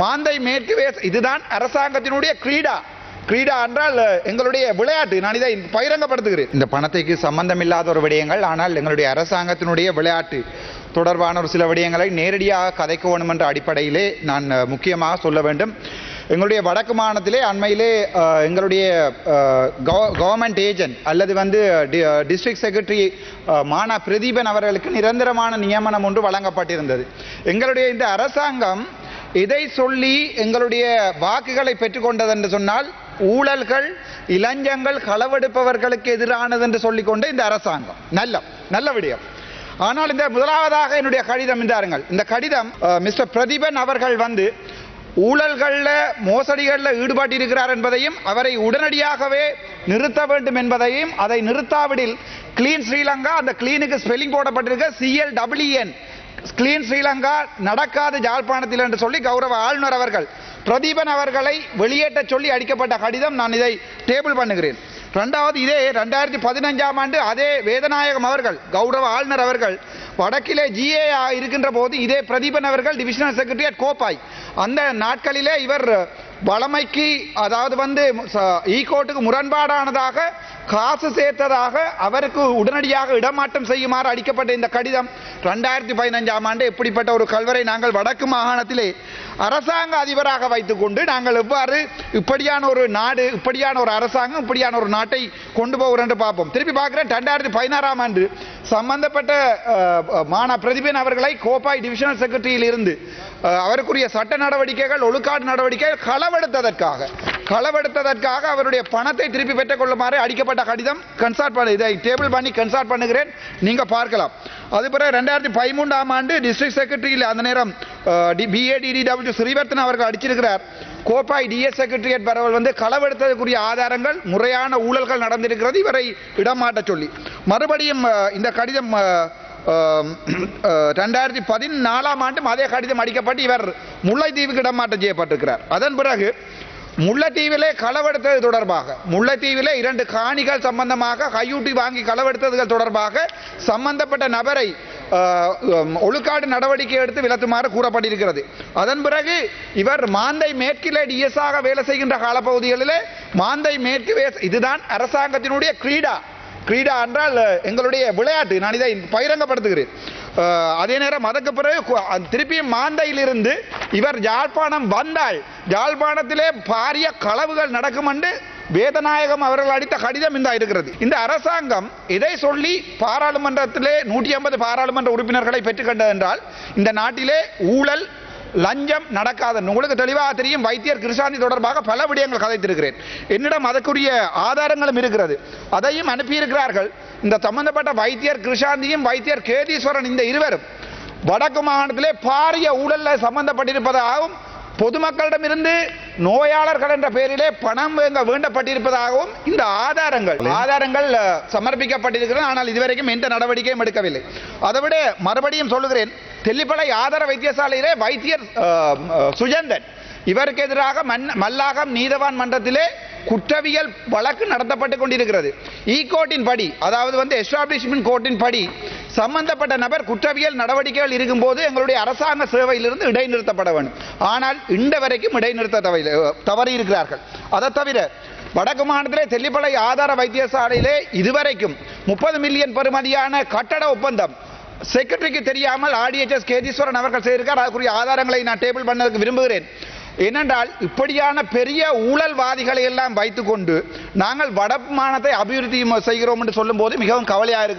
மாந்தை மேற்கு வேஸ் இதுதான் அரசாங்கத்தினுடைய கிரீடா. கிரீடா என்றால் எங்களுடைய விளையாட்டு. நான் இதை பகிரங்கப்படுத்துகிறேன். இந்த பணத்தைக்கு சம்பந்தமில்லாத ஒரு விடயங்கள் ஆனால் எங்களுடைய அரசாங்கத்தினுடைய விளையாட்டு தொடர்பான ஒரு சில விடயங்களை நேரடியாக கதைக்க வேணும் என்ற அடிப்படையிலே நான் முக்கியமாக சொல்ல வேண்டும். எங்களுடைய வடக்கு மாநிலத்திலே அண்மையிலே எங்களுடைய கவர்மெண்ட் ஏஜென்ட் அல்லது வந்து டிஸ்ட்ரிக்ட் செக்ரட்டரி மானா பிரதீபன் அவர்களுக்கு நிரந்தரமான நியமனம் ஒன்று வழங்கப்பட்டிருந்தது. எங்களுடைய இந்த அரசாங்கம் இதை சொல்லி எங்களுடைய வாக்குகளை பெற்றுக்கொண்டது என்று சொன்னால் ஊழல்கள் இளஞ்சங்கள் களவெடுப்பவர்களுக்கு எதிரானது என்று சொல்லிக்கொண்டு இந்த அரசாங்கம். நல்ல நல்ல விடயம். ஆனால் இந்த முதலாவதாக என்னுடைய கடிதம் என்றாருங்கள் இந்த கடிதம் மிஸ்டர் பிரதீபன் அவர்கள் வந்து ஊழல்களில் மோசடிகளில் ஈடுபட்டிருக்கிறார் என்பதையும் அவரை உடனடியாகவே நிறுத்த வேண்டும் என்பதையும் அதை நிறுத்தாவிடில் கிளீன் ஸ்ரீலங்கா அந்த கிளீனுக்கு spelling போடப்பட்டிருக்க C L W N clean Sri Lanka நடக்காது ஜாழ்ப்பாணத்தில் என்று சொல்லி கௌரவ ஆளுநர் அவர்கள் பிரதீபன் அவர்களை வெளியேற்றச் சொல்லி அடிக்கப்பட்ட கடிதம் நான் இதை டேபிள் பண்ணுகிறேன். ரெண்டாவது இதே ரெண்டாயிரத்தி பதினஞ்சாம் ஆண்டு அதே வேதநாயகம் அவர்கள் கௌரவ ஆளுநர் அவர்கள் வடக்கிலே ஜிஏ இருக்கின்ற போது இதே பிரதீபன் அவர்கள் டிவிஷனல் செக்ரட்டரி கோப்பாய் அந்த நாட்களிலே இவர் வளமைக்கு அதாவது வந்து ஈகோட்டுக்கு முரண்பாடானதாக காசு சேர்த்ததாக அவருக்கு உடனடியாக இடமாற்றம் செய்யுமாறு அளிக்கப்பட்ட இந்த கடிதம் ரெண்டாயிரத்தி பதினஞ்சாம் ஆண்டு எப்படிப்பட்ட ஒரு கல்வரை நாங்கள் வடக்கு மாகாணத்திலே அரசாங்க அதிபராக வைத்துக்கொண்டு நாங்கள் எவ்வாறு இப்படியான ஒரு நாடு இப்படியான ஒரு அரசாங்கம் இப்படியான ஒரு நாட்டை கொண்டு போகிறோம் என்று பார்ப்போம். திருப்பி பார்க்குறேன் ரெண்டாயிரத்தி பதினாறாம் ஆண்டு சம்பந்தப்பட்ட மானா பிரதிபன் அவர்களை கோப்பாய் டிவிஷனல் செக்ரட்டரியில் இருந்து அவருக்குரிய சட்ட நடவடிக்கைகள் ஒழுக்காடு நடவடிக்கைகள் களவெடுத்ததற்காக களவெடுத்ததற்காக அவருடைய பணத்தை திருப்பி பெற்றுக் கொள்ளுமாறு அடிக்கப்பட்ட கடிதம் கன்சல்ட் பண்ண இதை டேபிள் பண்ணி கன்சல்ட் பண்ணுகிறேன். நீங்கள் பார்க்கலாம். அது பிறகு ரெண்டாயிரத்தி பதிமூன்றாம் ஆண்டு டிஸ்ட்ரிக்ட் செக்ரட்டரியில் அந்த நேரம் பிஏடிடிடபிள்யூ ஸ்ரீவர்த்தன் அவர்கள் அடிச்சிருக்கிறார். கோப்பாய் டிஎஸ் செக்ரட்டரியேட் பரவல் வந்து களவெடுத்ததற்குரிய ஆதாரங்கள் முறையான ஊழல்கள் நடந்திருக்கிறது. இவரை இடமாட்ட சொல்லி. மறுபடியும் இந்த கடிதம் ரெண்டாயிரத்தி பதினாலாம் ஆண்டும் அதே கடிதம் அடிக்கப்பட்டு இவர் முல்லைத்தீவுக்கு இடமாற்றம் செய்யப்பட்டிருக்கிறார். அதன் பிறகு முல்லைத்தீவிலே களவெடுத்தது தொடர்பாக முல்லைத்தீவிலே இரண்டு காணிகள் சம்பந்தமாக கையூட்டி வாங்கி களவெடுத்ததுகள் தொடர்பாக சம்பந்தப்பட்ட நபரை ஒழுக்காடு நடவடிக்கை எடுத்து விலத்துமாறு கூறப்பட்டிருக்கிறது. அதன் பிறகு இவர் மாந்தை மேற்கிலே டிஎஸ்ஆக வேலை செய்கின்ற காலப்பகுதிகளிலே மாந்தை மேற்கு வேஸ் இதுதான் அரசாங்கத்தினுடைய கிரீடா. கிரீடா என்றால் எங்களுடைய விளையாட்டு. நான் இதை பகிரங்கப்படுத்துகிறேன். அதே நேரம் அதற்கு பிறகு திருப்பியும் மாந்தையிலிருந்து இவர் யாழ்ப்பாணம் வந்தால் யாழ்ப்பாணத்திலே பாரிய களவுகள் நடக்கும் என்று வேதநாயகம் அவர்கள் அடித்த கடிதம் இந்த இருக்கிறது. இந்த அரசாங்கம் இதை சொல்லி பாராளுமன்றத்திலே நூற்றி ஐம்பது பாராளுமன்ற உறுப்பினர்களை பெற்றுக்கொண்டது என்றால் இந்த நாட்டிலே ஊழல் லஞ்சம் நடக்காத. உங்களுக்கு தெளிவாக தெரியும் வைத்தியர் கிருஷாந்தி தொடர்பாக பல விடயங்கள் கதைத்திருக்கிறேன். என்னிடம் அதற்குரிய ஆதாரங்களும் இருக்கிறது. அதையும் அனுப்பியிருக்கிறார்கள். இந்த சம்பந்தப்பட்ட வைத்தியர் கிருஷாந்தியும் வைத்தியர் கேதீஸ்வரன் இந்த இருவரும். வடக்கு மாகாணத்திலே பாரிய ஊழலில் சம்பந்தப்பட்டிருப்பதாகவும் பொதுமக்களிடமிருந்து நோயாளர்கள் என்ற பெயரிலே பணம் வேண்டப்பட்டிருப்பதாகவும் இந்த ஆதாரங்கள் ஆதாரங்கள் சமர்ப்பிக்கப்பட்டிருக்கிறது. ஆனால் இதுவரைக்கும் எந்த நடவடிக்கையும் எடுக்கவில்லை. அதைவிட மறுபடியும் சொல்லுகிறேன் தெல்லிப்பளை ஆதார வைத்தியசாலையிலே வைத்தியர் சுஜந்தன் இவருக்கு எதிராக மன் மல்லாகம் நீதவான் மன்றத்திலே குற்றவியல் வழக்கு நடத்தப்பட்டு கொண்டிருக்கிறது. ஈ கோர்ட்டின் படி அதாவது வந்து எஸ்டாப்ளிஷ்மெண்ட் கோர்ட்டின் படி சம்பந்தப்பட்ட நபர் குற்றவியல் நடவடிக்கைகள் இருக்கும்போது எங்களுடைய அரசாங்க சேவையிலிருந்து இடைநிறுத்தப்பட வேண்டும். ஆனால் இன்று வரைக்கும் இடைநிறுத்த தவறி தவறி இருக்கிறார்கள். அதை தவிர வடக்கு மாநிலத்திலே தெல்லிப்பளை ஆதார வைத்தியசாலையிலே இதுவரைக்கும் முப்பது மில்லியன் பெறுமதியான கட்டட ஒப்பந்தம் செக்ரட்டரிக்கு தெரியாமல் ஆர்டிஎச்எஸ் கேதீஸ்வரன் அவர்கள் செய்திருக்கார். அதுக்குரிய ஆதாரங்களை நான் டேபிள் பண்ணதுக்கு விரும்புகிறேன். ஏனென்றால் இப்படியான பெரிய ஊழல்வாதிகளை எல்லாம் வைத்துக்கொண்டு நாங்கள் வடமானத்தை அபிவிருத்தி செய்கிறோம் என்று சொல்லும்போது மிகவும் கவலையாக இருக்கு